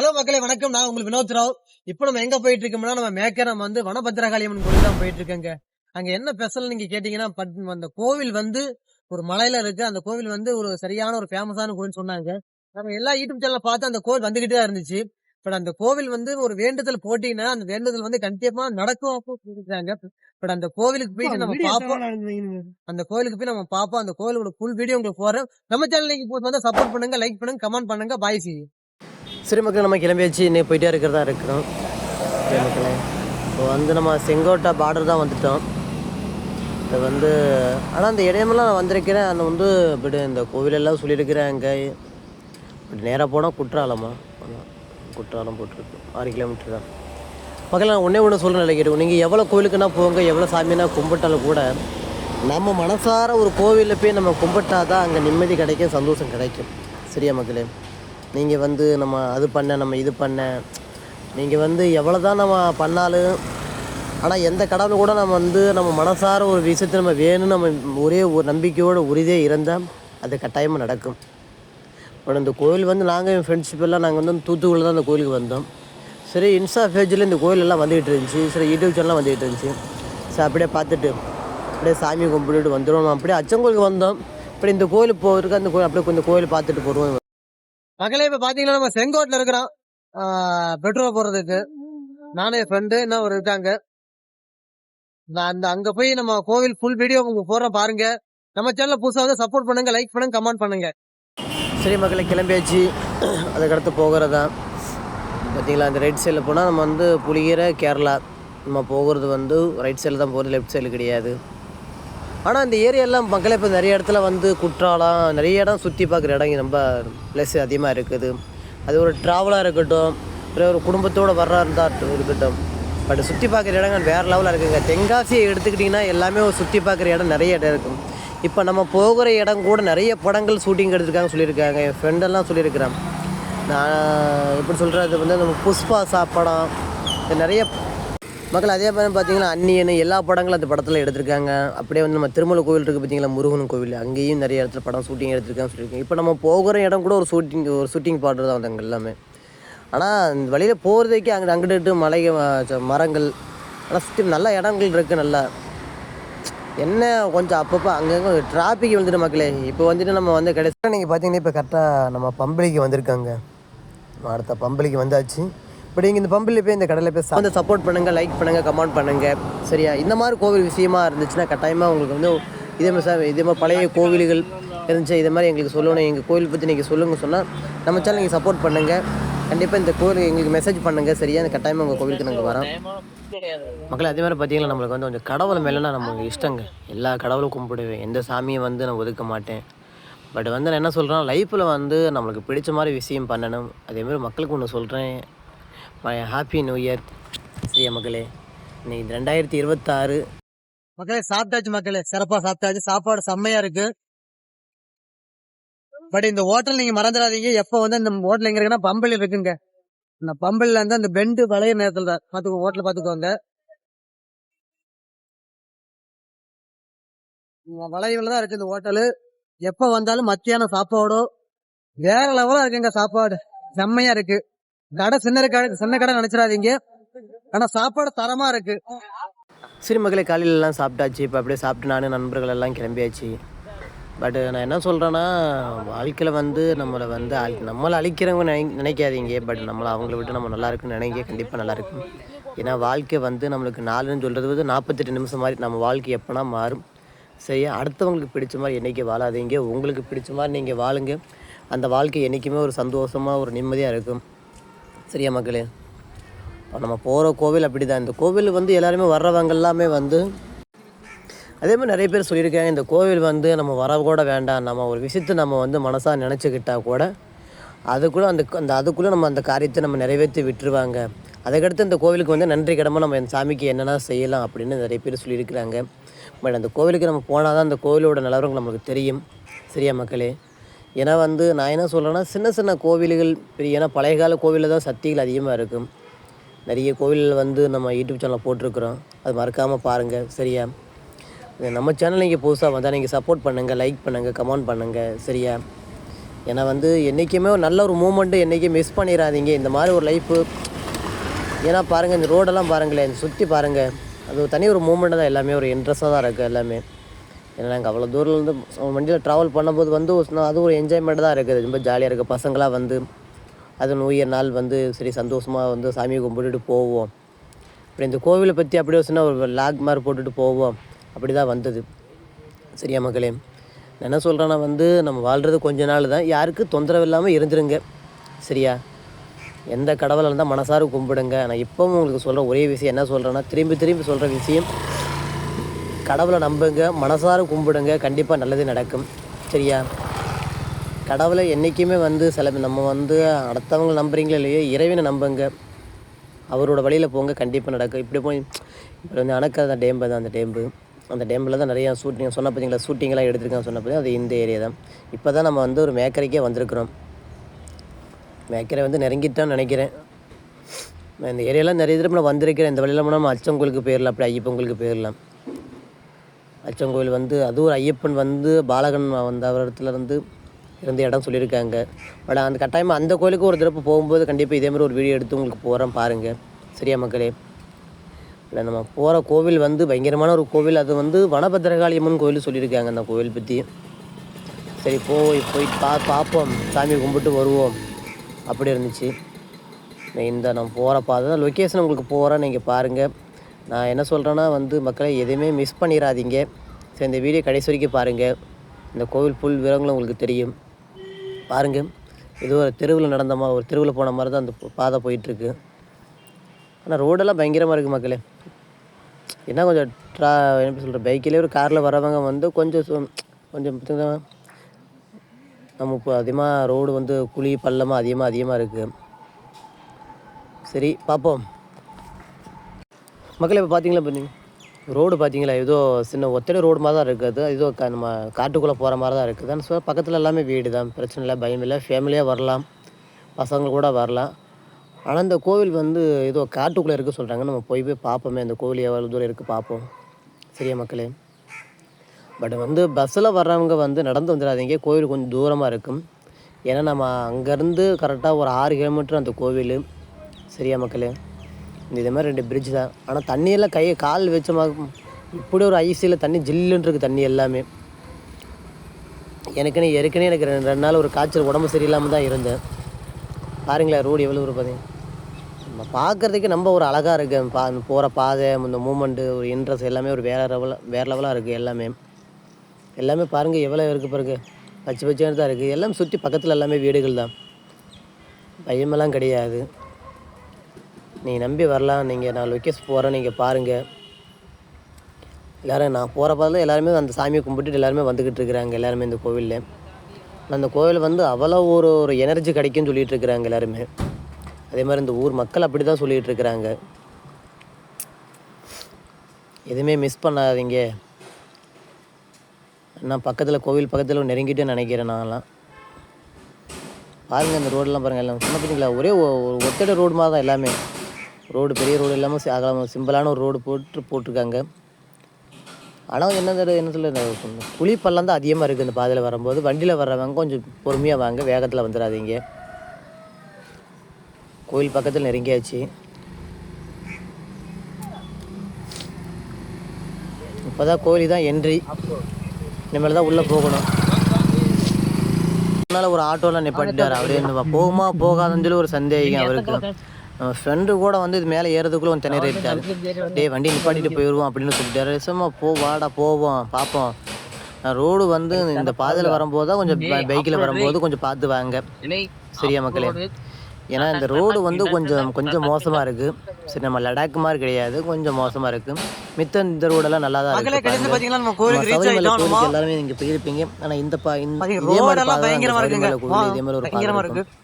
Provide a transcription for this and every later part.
Hello மக்களே வணக்கம். நான் உங்களுக்கு வினோத் ராவ். இப்போ நம்ம எங்க போயிட்டு இருக்கோம்னா நம்ம மேக்கரம் வந்து வனபத்திரகாளியம்மன் கோயில் தான் போயிட்டு இருக்கேங்க அங்க என்ன ஸ்பெஷல் நீங்க கேட்டீங்கன்னா பட்- அந்த கோவில் வந்து ஒரு மலையில இருக்கு. அந்த கோவில் வந்து ஒரு சரியான ஒரு ஃபேமஸான கோவில் சொன்னாங்க. நம்ம எல்லா யூடியூப் சேனல்ல பார்த்து அந்த கோவில் வந்துகிட்டே தான் இருந்துச்சு. பட் அந்த கோவில் வந்து ஒரு வேண்டுதல் போட்டீங்கன்னா அந்த வேண்டுதல் வந்து கண்டிப்பா நடக்கும் அப்போ சொல்லிருக்காங்க பட் அந்த கோவிலுக்கு போயிட்டு நம்ம பார்ப்போம் அந்த கோயிலுக்கு போய் நம்ம பார்ப்போம் அந்த கோயிலோட ஃபுல் வீடியோ உங்களுக்கு போறேன் நம்ம சேனல் நீங்க போய் வந்து சப்போர்ட் பண்ணுங்க லைக் பண்ணுங்க கமெண்ட் பண்ணுங்க. பாய் சி சரி மக்கள் நம்ம கிளம்பியாச்சு இன்னைக்கு போயிட்டே இருக்கிறதா இருக்கிறோம். சரி மக்களே இப்போ வந்து நம்ம செங்கோட்டை பார்டர் தான் வந்துட்டோம். இது வந்து ஆனால் அந்த இடையமெல்லாம் நான் வந்திருக்கிறேன். அந்த வந்து இப்படி இந்த கோவிலெல்லாம் சொல்லியிருக்கிறேன் அங்கே இப்படி நேராக போனால் குற்றாலமா? குற்றாலம் போட்டிருக்கு. ஆறு கிலோமீட்டர் தான். மக்கள் நான் ஒன்றே ஒன்று சொல்கிறேன் நினைக்கிறேன் நீங்கள் எவ்வளோ கோவிலுக்குன்னா போங்க எவ்வளோ சாமினா கும்பிட்டாலும் கூட நம்ம மனசார ஒரு கோவிலில் போய் நம்ம கும்பிட்டா தான் அங்கே நிம்மதி கிடைக்கும் சந்தோஷம் கிடைக்கும். சரியா மக்களே? நீங்கள் வந்து நம்ம அது பண்ண நம்ம இது பண்ண. நீங்கள் வந்து எவ்வளோ தான் நம்ம பண்ணாலும் ஆனால் எந்த கடவுள் கூட நம்ம வந்து நம்ம மனசார ஒரு விஷயத்தை நம்ம வேணும்னு நம்ம ஒரே ஒரு நம்பிக்கையோடு உறுதியாக இருந்தால் அது கட்டாயமாக நடக்கும். இப்போ இந்த கோயில் வந்து நாங்கள் என் ஃப்ரெண்ட்ஷிப் எல்லாம் நாங்கள் வந்து தூத்துக்குள்ள தான் அந்த கோயிலுக்கு வந்தோம். சரி இன்ஸ்டா பேஜில் இந்த கோயிலெல்லாம் வந்துகிட்டு இருந்துச்சு. சரி யூடியூப் சேனல்லாம் வந்துகிட்டு இருந்துச்சு. சரி அப்படியே பார்த்துட்டு அப்படியே சாமி கும்பிட்டுட்டு வந்துடும் அப்படியே அச்சங்கோயிலுக்கு வந்தோம். இப்படி இந்த கோயில் போகிறதுக்கு அந்த கோயில் அப்படியே கொஞ்சம் கோயில் பார்த்துட்டு போடுவோம் மகளே இப்போ பாத்தீங்கன்னா நம்ம செங்கோட்டில் இருக்கிறோம். பெட்ரோல் போடுறதுக்கு. நானே ஃப்ரெண்டு என்ன ஒரு இருக்காங்க. நான் அந்த அங்க போய் நம்ம கோவில் ஃபுல் வீடியோ உங்களுக்கு போடுறோம் பாருங்க. நம்ம சேனல புதுசாக வந்து சப்போர்ட் பண்ணுங்க லைக் பண்ணுங்க கமெண்ட் பண்ணுங்க. சரி மக்களை கிளம்பியாச்சு. அதுக்கடுத்து போகிறதா? பார்த்தீங்களா அந்த ரைட் சைடில் போனால் நம்ம வந்து புளிகிற கேரளா. நம்ம போகிறது வந்து ரைட் சைடில் தான் போகிறது லெஃப்ட் சைடில் கிடையாது. ஆனால் இந்த ஏரியாலாம் மக்களே இப்போ நிறைய இடத்துல வந்து குற்றாலம் நிறைய இடம் சுற்றி பார்க்குற இடம் ரொம்ப ப்ளஸ் அதிகமாக இருக்குது. அது ஒரு ட்ராவலாக இருக்கட்டும் ஒரு குடும்பத்தோடு வர்றா இருந்தால் இருக்கட்டும். பட் சுற்றி பார்க்குற இடங்கள் வேறு லெவலில் இருக்குங்க. தென்காசியை எடுத்துக்கிட்டிங்கன்னா எல்லாமே ஒரு சுற்றி பார்க்குற இடம் நிறைய இடம் இருக்கும். இப்போ நம்ம போகிற இடம் கூட நிறைய படங்கள் ஷூட்டிங் எடுத்துருக்காங்க சொல்லியிருக்காங்க. என் ஃப்ரெண்டெல்லாம் சொல்லியிருக்கிறேன். நான் எப்படி சொல்கிறது வந்து நம்ம புஷ்பா சாப்படம் நிறைய மக்கள் அதே மாதிரி பார்த்தீங்கன்னா அன்னியன் எல்லா படங்களும் அந்த படத்தில் எடுத்திருக்காங்க. அப்படியே வந்து நம்ம திருமலை கோவில் இருக்குது பார்த்தீங்களா முருகன் கோவில். அங்கேயும் நிறைய இடத்துல படம் ஷூட்டிங் எடுத்திருக்காங்க சொல்லியிருக்கேன் இப்போ நம்ம போகிற இடம் கூட ஒரு ஷூட்டிங் ஒரு ஷூட்டிங் பாட்டு தான் வந்தாங்க எல்லாமே. ஆனால் இந்த வழியில் போகிறதுக்கே அங்கே அங்கிட்டு மலை மரங்கள். ஆனால் சுற்றி நல்ல இடங்கள் இருக்குது நல்லா. என்ன கொஞ்சம் அப்பப்போ அங்கங்கே டிராஃபிக் வந்துட்டு மக்களே. இப்போ வந்துட்டு நம்ம வந்து கிடையாது நீங்கள் பார்த்தீங்கன்னா இப்போ கரெக்டாக நம்ம பம்பளிக்கு வந்திருக்காங்க. அடுத்த பம்பளிக்கு வந்தாச்சு. பட் இங்கே இந்த பம்பில் போய் இந்த கடலை போய் வந்து சப்போர்ட் பண்ணுங்கள் லைக் பண்ணுங்கள் கமெண்ட் பண்ணுங்கள் சரியா? இந்த மாதிரி கோவில் விஷயமா இருந்துச்சுன்னா கட்டாயமாக உங்களுக்கு வந்து இதே மாதிரி சார் இதே மாதிரி பழைய கோவில்கள் இருந்துச்சு இதே மாதிரி எங்களுக்கு சொல்லணும். எங்கள் கோவில் பற்றி நீங்கள் சொல்லுங்கள் சொன்னால் நம்ம சேனல் நீங்கள் சப்போர்ட் பண்ணுங்கள் கண்டிப்பாக இந்த கோவில் எங்களுக்கு மெசேஜ் பண்ணுங்கள் சரியா? இந்த கட்டாயமாக உங்கள் கோவிலுக்கு நாங்கள் வரோம். மக்கள் அதே மாதிரி பார்த்தீங்கன்னா நம்மளுக்கு வந்து கொஞ்சம் கடவுள் மேலேனா நம்ம இஷ்டங்க. எல்லா கடவுளும் கும்பிடுவேன். எந்த சாமியை வந்து நான் ஒதுக்க மாட்டேன். பட் வந்து நான் என்ன சொல்கிறேன் லைஃப்பில் வந்து நம்மளுக்கு பிடிச்ச மாதிரி விஷயம் பண்ணணும். அதேமாதிரி மக்களுக்கு ஒன்று சொல்கிறேன் ஹாப்பி நியூ இயர் சரிய மக்களே. இன்னைக்கு ரெண்டாயிரத்தி இருபத்தாறு. மக்களே சாப்பிட்டாச்சு மக்களே. சிறப்பாக சாப்பிட்டாச்சு. சாப்பாடு செம்மையாக இருக்கு. பட் இந்த ஹோட்டல் நீங்கள் மறந்துடாதீங்க. எப்போ வந்து இந்த ஹோட்டல் எங்கே இருக்குன்னா பம்பல் இருக்குங்க. இந்த பம்பல்ல இருந்து அந்த பெண்டு வளைய நேரத்தில் தான். பார்த்துக்கோ ஹோட்டல் பார்த்துக்கோங்க வளைவில் தான் இருக்கு இந்த ஹோட்டலு எப்போ வந்தாலும் மத்தியானம் சாப்பாடோ வேற லெவலாக இருக்குங்க சாப்பாடு. செம்மையாக இருக்கு. கடை சின்ன கடை சின்ன கடை நினைச்சிடாதீங்க. ஆனா சாப்பாடு தரமா இருக்கு. சரி மக்களே காலையில எல்லாம் சாப்பிட்டாச்சு. இப்போ அப்படியே சாப்பிட்டு நானும் நண்பர்கள் எல்லாம் கிளம்பியாச்சு. பட் நான் என்ன சொல்கிறேன்னா வாழ்க்கையில் வந்து நம்மளை வந்து அழி- நம்மளை அழிக்கிறவங்க நினை நினைக்காதீங்க. பட் நம்மளை அவங்கள விட்டு நம்ம நல்லா இருக்குன்னு நினைக்க கண்டிப்பாக நல்லா இருக்கும். ஏன்னா வாழ்க்கை வந்து நம்மளுக்கு நாலுன்னு சொல்கிறது வந்து நாற்பத்தெட்டு நிமிஷம் மாதிரி நம்ம வாழ்க்கை எப்போனா மாறும். சரியா? அடுத்தவங்களுக்கு பிடிச்ச மாதிரி என்றைக்கு வாழாதீங்க. உங்களுக்கு பிடிச்ச மாதிரி நீங்கள் வாழுங்க. அந்த வாழ்க்கை என்றைக்குமே ஒரு சந்தோஷமாக ஒரு நிம்மதியாக இருக்கும். சரியா மக்களே இப்போ நம்ம போகிற கோவில் அப்படி தான் இந்த கோவில் வந்து எல்லாருமே வர்றவங்க எல்லாமே வந்து அதே மாதிரி நிறைய பேர் சொல்லியிருக்காங்க இந்த கோவில் வந்து நம்ம வர கூட வேண்டாம். நம்ம ஒரு விஷயத்தை நம்ம வந்து மனசாக நினச்சிக்கிட்டா கூட அதுக்குள்ளே அந்த அந்த அதுக்குள்ளே நம்ம அந்த காரியத்தை நம்ம நிறைவேற்றி விட்டுருவாங்க. அதுக்கடுத்து இந்த கோவிலுக்கு வந்து நன்றி கடமை நம்ம இந்த சாமிக்கு என்னென்ன செய்யலாம் அப்படின்னு நிறைய பேர் சொல்லியிருக்கிறாங்க. பட் அந்த கோவிலுக்கு நம்ம போனால் தான் அந்த கோவிலோட நிலவரங்கள் நம்மளுக்கு தெரியும். சரியா மக்களே ஏன்னா வந்து நான் என்ன சொல்கிறேன்னா சின்ன சின்ன கோவில்கள் பெரிய ஏன்னா பழைய கால கோவிலில் தான் சக்திகள் அதிகமாக இருக்கும். நிறைய கோவில் வந்து நம்ம யூடியூப் சேனலில் போட்டிருக்கிறோம். அது மறக்காமல் பாருங்கள் சரியா? நம்ம சேனல் நீங்கள் புதுசாக வந்தால் நீங்கள் சப்போர்ட் பண்ணுங்கள் லைக் பண்ணுங்கள் கமெண்ட் பண்ணுங்கள் சரியா? ஏன்னா வந்து என்றைக்குமே ஒரு நல்ல ஒரு மூமெண்ட்டு என்றைக்கும் மிஸ் பண்ணிடாதீங்க இந்த மாதிரி ஒரு லைஃப்பு ஏன்னா பாருங்கள் இந்த ரோடெல்லாம் பாருங்களேன் சுற்றி பாருங்கள் அது ஒரு தனி ஒரு மூமெண்ட்டு தான் எல்லாமே ஒரு இன்ட்ரெஸ்ட்டாக தான் இருக்குது எல்லாமே. ஏன்னா நாங்கள் அவ்வளோ தூரம்லேருந்து வண்டியில் ட்ராவல் பண்ணும்போது வந்து அது ஒரு என்ஜாய்மெண்ட் தான் இருக்குது. ரொம்ப ஜாலியாக இருக்குது பசங்களாம் வந்து அது நூயர் நாள் வந்து சரி சந்தோஷமாக வந்து சாமியை கும்பிட்டுட்டு போவோம். அப்படி இந்த கோவிலை பற்றி அப்படியே சின்ன ஒரு லாக் மாதிரி போட்டுட்டு போவோம். அப்படி தான் வந்தது. சரியா மக்களே? நான் என்ன சொல்கிறேன்னா வந்து நம்ம வாழ்கிறது கொஞ்ச நாள் தான். யாருக்கு தொந்தரவு இல்லாமல் இருந்துருங்க. சரியா? எந்த கடவுளாக இருந்தால் மனசார கும்பிடுங்க. நான் இப்போவும் உங்களுக்கு சொல்கிற ஒரே விஷயம் என்ன சொல்கிறேன்னா திரும்பி திரும்பி சொல்கிற விஷயம் கடவுளை நம்புங்க மனசார கும்பிடுங்க கண்டிப்பாக நல்லது நடக்கும். சரியா? கடவுளை என்றைக்குமே வந்து சில நம்ம வந்து அடுத்தவங்க நம்புறீங்களோ இல்லையோ இறைவனை நம்புங்க. அவரோட வழியில் போங்க கண்டிப்பாக நடக்கும். இப்படி போய் இப்போ வந்து அணக்காத டேம்பு தான் அந்த டேம்பு அந்த டேம்பில் தான் நிறையா ஷூட்டிங் சொன்ன பார்த்தீங்களா ஷூட்டிங்லாம் எடுத்திருக்காங்க சொன்ன பார்த்தீங்க அது இந்த ஏரியா தான். இப்போ தான் நம்ம வந்து ஒரு மேக்கரைக்கே வந்திருக்கிறோம். மேக்கரை வந்து நெருங்கிட்டான்னு நினைக்கிறேன். இந்த ஏரியாலாம் நிறைய தடவை நான் வந்திருக்கிறேன். இந்த வழியில் நம்ம அச்சங்கோயிலுக்கு போயிடலாம் அப்படி ஐயப்பங்களுக்கு போயிடலாம் அச்சங்கோயில் வந்து அதுவும் ஒரு ஐயப்பன் வந்து பாலகன் வந்த இடத்துலேருந்து இருந்து இருந்த இடம் சொல்லியிருக்காங்க. பட் அந்த கட்டாயமாக அந்த கோயிலுக்கு ஒரு தடவை போகும்போது கண்டிப்பாக இதே மாதிரி ஒரு வீடியோ எடுத்து உங்களுக்கு போகிறேன் பாருங்கள் சரியா மக்களே? இல்லை நம்ம போகிற கோவில் வந்து பயங்கரமான ஒரு கோவில். அது வந்து வனபத்திரகாளியம்மன் கோவில் சொல்லியிருக்காங்க அந்த கோவில் பற்றி சரி போய் போய் பா பார்ப்போம். சாமி கும்பிட்டு வருவோம். அப்படி இருந்துச்சு. இந்த நான் போகிற பாதை லொக்கேஷன் உங்களுக்கு போகிறேன் நீங்கள் பாருங்கள் நான் என்ன சொல்கிறேன்னா வந்து மக்களை எதுவுமே மிஸ் பண்ணிடாதீங்க சரி இந்த வீடியோ கடைசி வரைக்கும் பாருங்கள் இந்த கோவில் புல் விவரங்களும் உங்களுக்கு தெரியும். பாருங்கள் இது ஒரு தெருவில் நடந்த மாதிரி ஒரு தெருவில் போன மாதிரி தான் அந்த பாதை போயிட்டுருக்கு. ஆனால் ரோடெல்லாம் பயங்கரமாக இருக்குது மக்களே. என்ன கொஞ்சம் ட்ரா என்ன சொல்கிற பைக்கிலே ஒரு காரில் வரவங்க வந்து கொஞ்சம் சு- கொஞ்சம் நம்ம இப்போ அதிகமாக ரோடு வந்து குழி பள்ளமாக அதிகமாக அதிகமாக இருக்குது சரி பார்ப்போம் மக்கள் இப்போ பார்த்தீங்களா பார்த்தீங்க ரோடு பார்த்தீங்களா ஏதோ சின்ன ஒத்தடை ரோடு மாதிரி தான் இருக்குது. ஏதோ க நம்ம காட்டுக்குள்ளே போகிற மாதிரி தான் இருக்குது. ஆனால் ஸோ பக்கத்தில் எல்லாமே வீடு தான். பிரச்சனை இல்லை பயம் இல்லை. ஃபேமிலியாக வரலாம். பசங்க கூட வரலாம். ஆனால் இந்த கோவில் வந்து ஏதோ காட்டுக்குள்ளே இருக்குது சொல்கிறாங்க நம்ம போய் போய் பார்ப்போமே. அந்த கோவில் எவ்வளோ தூரம் இருக்குது பார்ப்போம். சரியா மக்களே? பட் வந்து பஸ்ஸில் வர்றவங்க வந்து நடந்து வந்துடாதீங்க. கோவில் கொஞ்சம் தூரமாக இருக்கும். ஏன்னா நம்ம அங்கேருந்து கரெக்டாக ஒரு ஆறு கிலோமீட்டர் அந்த கோவில். சரியா மக்களே? இதே மாதிரி ரெண்டு பிரிட்ஜ் தான். ஆனால் தண்ணியெல்லாம் கையை கால் வச்ச இப்படி ஒரு ஐசியில் தண்ணி ஜில்லுன்னு இருக்குது தண்ணி எல்லாமே. எனக்குன்னு ஏற்கனவே எனக்கு ரெண்டு ரெண்டு நாள் ஒரு காய்ச்சல் உடம்பு சரியில்லாமல் தான் இருந்தேன். பாருங்களேன் ரோடு எவ்வளோ ஒரு பார்த்தீங்க நம்ம பார்க்குறதுக்கு நம்ம ஒரு அழகாக இருக்குது பா போகிற பாதை இந்த மூமெண்ட்டு ஒரு இன்ட்ரெஸ்ட் எல்லாமே ஒரு வேறு லெவலாக வேறு லெவலாக இருக்குது எல்லாமே. எல்லாமே பாருங்கள் எவ்வளோ இருக்குது பாருங்க. பச்சை பச்சையாக தான் இருக்குது எல்லாம் சுற்றி பக்கத்தில் எல்லாமே வீடுகள் தான். பயமெல்லாம் கிடையாது. நீங்கள் நம்பி வரலாம் நீங்கள் நான் லொக்கேஷன் போகிறேன் நீங்கள் பாருங்கள் எல்லோரும் நான் போகிற பாதில் எல்லாருமே அந்த சாமியை கும்பிட்டுட்டு எல்லாருமே வந்துக்கிட்டு இருக்கிறாங்க எல்லாருமே இந்த கோவிலில். அந்த கோவில் வந்து அவ்வளோ ஒரு ஒரு எனர்ஜி கிடைக்கும்னு சொல்லிகிட்டு இருக்கிறாங்க எல்லாருமே. அதே மாதிரி இந்த ஊர் மக்கள் அப்படி தான் சொல்லிகிட்டு இருக்கிறாங்க. எதுவுமே மிஸ் பண்ணாதீங்க. நான் பக்கத்தில் கோவில் பக்கத்தில் நெருங்கிட்டே நினைக்கிறேன் நான்லாம். பாருங்கள் இந்த ரோடெலாம் பாருங்கள் எல்லாம் சொன்ன பார்த்தீங்களா ஒரே ஒத்தடை ரோடு மாதிரி தான் எல்லாமே. ரோடு பெரிய ரோடு இல்லாமல் அகலமாக சிம்பிளான ஒரு ரோடு போட்டு போட்டிருக்காங்க. ஆனால் என்ன தர என்ன சொல்ல இந்த குழி பள்ளம் தான் அதிகமாக இருக்குது இந்த பாதையில் வரும்போது. வண்டியில் வர்றவங்க கொஞ்சம் பொறுமையாக வாங்க வேகத்தில் வந்துடாதீங்க கோயில் பக்கத்தில் நெருங்கியாச்சு. இப்போ தான் கோயில் தான் என்ட்ரி இனிமேல் தான் உள்ளே போகணும். அதனால் ஒரு ஆட்டோவில் நிப்பாட்டிட்டார். அவர் என்ன போகுமா போகாதுன்னு சொல்லி ஒரு சந்தேகம் அவருக்கு. ஃப்ரெண்டு கூட வந்து இது மேலே ஏறதுக்குள்ளே கொஞ்சம் திணறிட்டார் டேய் வண்டி நிப்பாட்டிட்டு போயிடுவோம் அப்படின்னு சொல்லிட்டாரு. சும்மா போ வாடா போவோம் பார்ப்போம் ரோடு வந்து இந்த பாதையில் வரும்போது தான் கொஞ்சம் பைக்கில் வரும்போது கொஞ்சம் பார்த்து வாங்க சரியா மக்களே? ஏன்னா இந்த ரோடு வந்து கொஞ்சம் கொஞ்சம் மோசமாக இருக்குது சரி நம்ம லடாக் மாதிரி கிடையாது. கொஞ்சம் மோசமாக இருக்குது மித்த இந்த ரோடெல்லாம் நல்லா தான் இருக்குது எல்லாருமே நீங்க போயிருப்பீங்க. ஆனா இந்த பா இந்த இதே மாதிரி இதே மாதிரி ஒரு பாதை பயங்கரமா இருக்கும். இருக்கு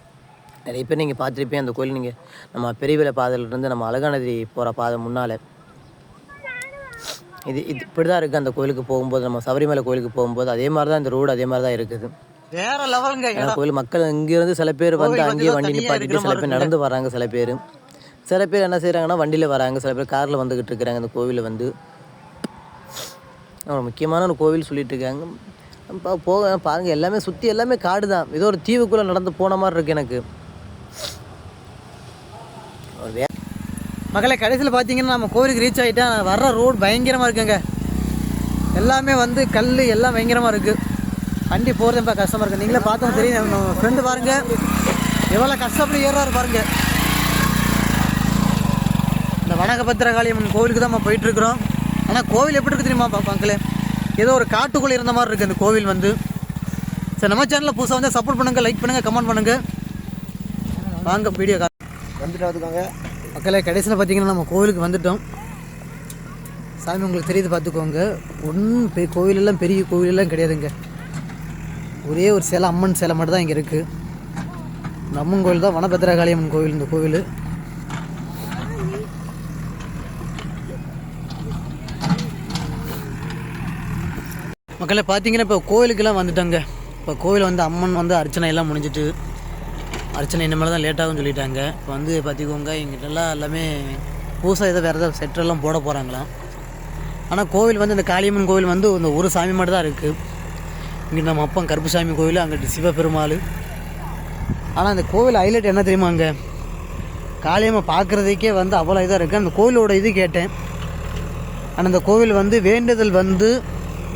நிறைய பேர் நீங்கள் பார்த்துருப்பீங்க. அந்த கோயில் நீங்கள் நம்ம பெரியவிலை பாதையில இருந்து நம்ம அழகாநதி போகிற பாதை முன்னால். இது இது இப்படி தான் இருக்குது அந்த கோயிலுக்கு போகும்போது. நம்ம சபரிமலை கோயிலுக்கு போகும்போது அதே மாதிரி தான் இந்த ரோடு அதே மாதிரி தான் இருக்குது. வேற லெவலுங்க கோயில் மக்கள் இங்கேருந்து சில பேர் வந்து அங்கேயே வண்டி நிப்பாட்டிட்டு சில பேர் நடந்து வராங்க சில பேர். சில பேர் என்ன செய்கிறாங்கன்னா வண்டியில் வராங்க. சில பேர் காரில் வந்துக்கிட்டு இருக்கிறாங்க அந்த கோவிலில் வந்து. ஒரு முக்கியமான ஒரு கோவில் சொல்லிட்டு இருக்காங்க. போக பாருங்கள் எல்லாமே சுற்றி எல்லாமே காடு தான் ஏதோ ஒரு தீவுக்குள்ளே நடந்து போன மாதிரி இருக்குது எனக்கு ஒரு வே மக்களை கடைசியில் பார்த்தீங்கன்னா நம்ம கோவிலுக்கு ரீச் ஆகிட்டா வர்ற ரோடு பயங்கரமாக இருக்குங்க. எல்லாமே வந்து கல் எல்லாம் பயங்கரமாக இருக்குது வண்டி போகிறது ரொம்ப கஷ்டமாக இருக்குது நீங்களே பார்த்தோம் தெரியும். நம்ம ஃப்ரெண்டு பாருங்கள் எவ்வளோ கஷ்டப்பட்டு ஏறாரு பாருங்க. இந்த வனகபத்திரகாளியம்மன் கோவிலுக்கு தான் நம்ம போயிட்டுருக்குறோம். ஆனால் கோவில் எப்படி இருக்குது தெரியுமா மக்களே? ஏதோ ஒரு காட்டுக்குள்ளே இருந்த மாதிரி இருக்குது அந்த கோவில் வந்து. சரி நம்ம சேனலில் புதுசாக வந்து சப்போர்ட் பண்ணுங்கள் லைக் பண்ணுங்கள் கமெண்ட் பண்ணுங்கள் வாங்க வீடியோ கா வந்துட்டு வந்துக்கோங்க மக்களே கடைசியில் பார்த்தீங்கன்னா நம்ம கோவிலுக்கு வந்துட்டோம். சாமி உங்களுக்கு தெரியுது பார்த்துக்கோங்க ஒன்றும் பெரிய கோவிலெல்லாம் பெரிய கோவிலெல்லாம் கிடையாதுங்க. ஒரே ஒரு சிலை அம்மன் சிலை மட்டும் தான் இங்கே இருக்குது இந்த அம்மன் கோவில் தான் வனபத்திரகாளி அம்மன் கோவில் இந்த கோவில். மக்களை பார்த்தீங்கன்னா இப்போ கோவிலுக்கெல்லாம் வந்துட்டாங்க. இப்போ கோவில் வந்து அம்மன் வந்து அர்ச்சனை எல்லாம் முடிஞ்சிட்டு அர்ச்சனை இனிமேல் தான் லேட்டாகும் சொல்லிட்டாங்க. இப்போ வந்து பார்த்திக்கோங்க எங்கிட்டலாம் எல்லாமே புதுசாக ஏதோ வேறு ஏதாவது செட்டெல்லாம் போட போகிறாங்களாம் ஆனால் கோவில் வந்து இந்த காளியம்மன் கோவில் வந்து இந்த ஒரு சாமி மட்டும் தான் இருக்குது இங்கே நம்ம அப்பன் கருப்புசாமி கோவில் அங்கிட்டு சிவபெருமாள். ஆனால் அந்த கோவில் ஹைலைட் என்ன தெரியுமா அங்கே? காளியம்மை பார்க்குறதுக்கே வந்து அவ்வளோ இதாக இருக்குது அந்த கோவிலோட இது கேட்டேன். ஆனால் இந்த கோவில் வந்து வேண்டுதல் வந்து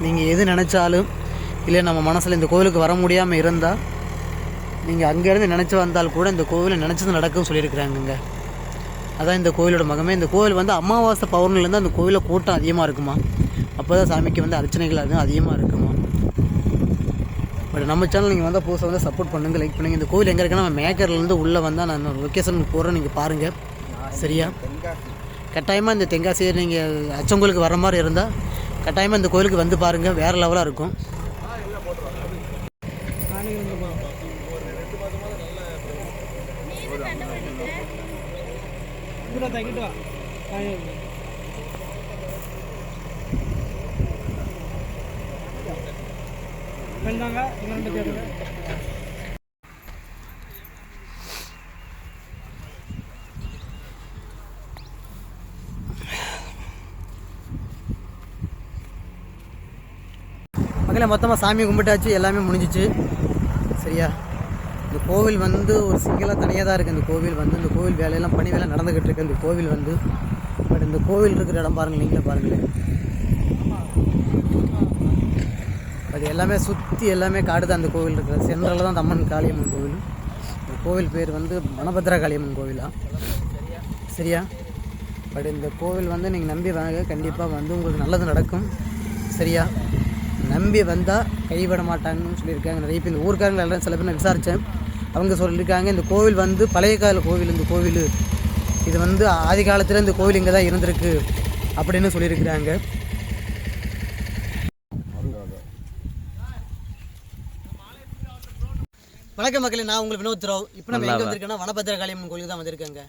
நீங்கள் எது நினச்சாலும் இல்லை நம்ம மனசில் இந்த கோவிலுக்கு வர முடியாமல் இருந்தால் நீங்கள் அங்கேருந்து நினச்சி வந்தால் கூட இந்த கோவிலில் நினச்சது நடக்கும் சொல்லியிருக்கிறாங்கங்க. அதான் இந்த கோவிலோட மகமே. இந்த கோவில் வந்து அமாவாசை பௌர்ணிலேருந்து அந்த கோவிலில் கூட்டம் அதிகமாக இருக்குமா? அப்போ தான் சாமிக்கு வந்து அர்ச்சனைகள் அது அதிகமாக இருக்குமா? பட் நம்ம சேனல் நீங்கள் வந்தால் புதுசாக வந்து சப்போர்ட் பண்ணுங்கள் லைக் பண்ணுங்கள் இந்த கோவில் எங்கே இருக்குன்னா நம்ம மேக்கர்லேருந்து உள்ளே வந்தால் நான் லொக்கேஷன் போகிறேன் நீங்கள் பாருங்கள் சரியா? கட்டாயமாக இந்த தென்காசி நீங்கள் அச்சங்கோலுக்கு வர மாதிரி இருந்தால் கட்டாயமாக இந்த கோயிலுக்கு வந்து பாருங்கள் வேறு லெவலாக இருக்கும். கூட தக்கிட்டு வா. வந்தாங்க. இவங்க ரெண்டு பேரு மக்களை மொத்தமாக சாமி கும்பிட்டாச்சு. எல்லாமே முடிஞ்சிச்சு. சரியா? இந்த கோவில் வந்து ஒரு சிங்கிளாக தனியாக தான் இருக்குது இந்த கோவில் வந்து இந்த கோவில் வேலையெல்லாம் பணி வேலை நடந்துக்கிட்டு இருக்கு. இந்த கோவில் வந்து பட் இந்த கோவில் இருக்கிற இடம் பாருங்கள் நீங்களே பாருங்களேன். அது எல்லாமே சுற்றி எல்லாமே காடு தான் அந்த கோவில் இருக்கிறது சென்ட்ரலில் தான் தம்மன் அம்மன் காளியம்மன் கோவில். இந்த கோவில் பேர் வந்து மணபத்ரா காளியம்மன் கோவிலா? சரியா? பட் இந்த கோவில் வந்து நீங்கள் நம்பி வாங்க. கண்டிப்பாக வந்து உங்களுக்கு நல்லது நடக்கும். சரியா? நம்பி வந்தால் கைவிட மாட்டாங்கன்னு சொல்லியிருக்காங்க நிறைய பேர். இந்த ஊர்க்காரங்க எல்லாம் சில பேர் நான் விசாரித்தேன் அவங்க சொல்லியிருக்காங்க இந்த கோவில் வந்து பழைய கால கோவில் இந்த கோவில். இது வந்து ஆதி காலத்தில் இந்த கோவில் இங்கே தான் இருந்திருக்கு அப்படின்னு சொல்லியிருக்கிறாங்க. வணக்கம் மக்களே நான் உங்களுக்கு வினோத் ராவ். இப்போ நம்ம எங்கே வந்திருக்கேன்னா வனபத்திர காளியம்மன் கோயிலுக்கு தான் வந்திருக்கேங்க.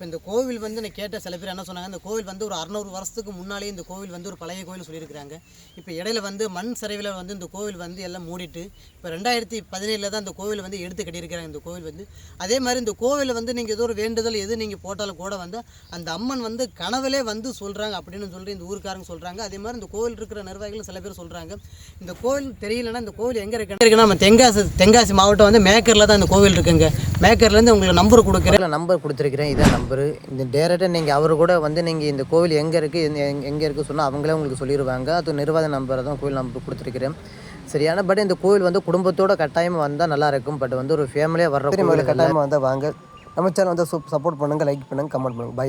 இப்போ இந்த கோவில் வந்து நான் கேட்ட சில பேர் என்ன சொன்னாங்க இந்த கோவில் வந்து ஒரு அறநூறு வருஷத்துக்கு முன்னாலே இந்த கோவில் வந்து ஒரு பழைய கோவில் சொல்லியிருக்கிறாங்க. இப்போ இடையில வந்து மண் சரிவில் வந்து இந்த கோவில் வந்து எல்லாம் மூடிட்டு இப்போ ரெண்டாயிரத்தி பதினேழில் தான் இந்த கோவில் வந்து எடுத்து கட்டியிருக்கிறாங்க இந்த கோவில் வந்து. அதே மாதிரி இந்த கோவிலில் வந்து நீங்கள் ஏதோ ஒரு வேண்டுதல் எது நீங்கள் போட்டாலும் கூட வந்து அந்த அம்மன் வந்து கனவுலே வந்து சொல்கிறாங்க அப்படின்னு சொல்லி இந்த ஊருக்காரங்க சொல்கிறாங்க அதே மாதிரி இந்த கோவில் இருக்கிற நிர்வாகிகளும் சில பேர் சொல்கிறாங்க இந்த கோவில் தெரியலன்னா இந்த கோவில் எங்கே இருக்கு? இருக்குன்னா நம்ம தென்காசி தென்காசி மாவட்டம் வந்து மேக்கரில் தான் இந்த கோவில் இருக்குங்க. மேக்கர்லேருந்து உங்களுக்கு நம்பர் கொடுக்குறேன். நம்பர் கொடுத்துருக்கிறேன். இதான் நம்பரு. இந்த டேரெக்டாக நீங்கள் அவர் கூட வந்து நீங்கள் இந்த கோவில் எங்கே இருக்குது எங்கே இருக்குது சொன்னால் அவங்களே உங்களுக்கு சொல்லிடுவாங்க அது நிர்வாக நம்பரை தான் கோவில் நம்பர் கொடுத்துருக்கிறேன். சரியான பட் இந்த கோவில் வந்து குடும்பத்தோட கட்டாயமாக வந்தால் நல்லா இருக்கும். பட் வந்து ஒரு ஃபேமிலியாக வர்ற கோவில் கட்டாயமாக வந்தால் வாங்க. நம்ம சேனல் வந்து சப்போர்ட் பண்ணுங்கள் லைக் பண்ணுங்கள் கமெண்ட் பண்ணுங்கள் பை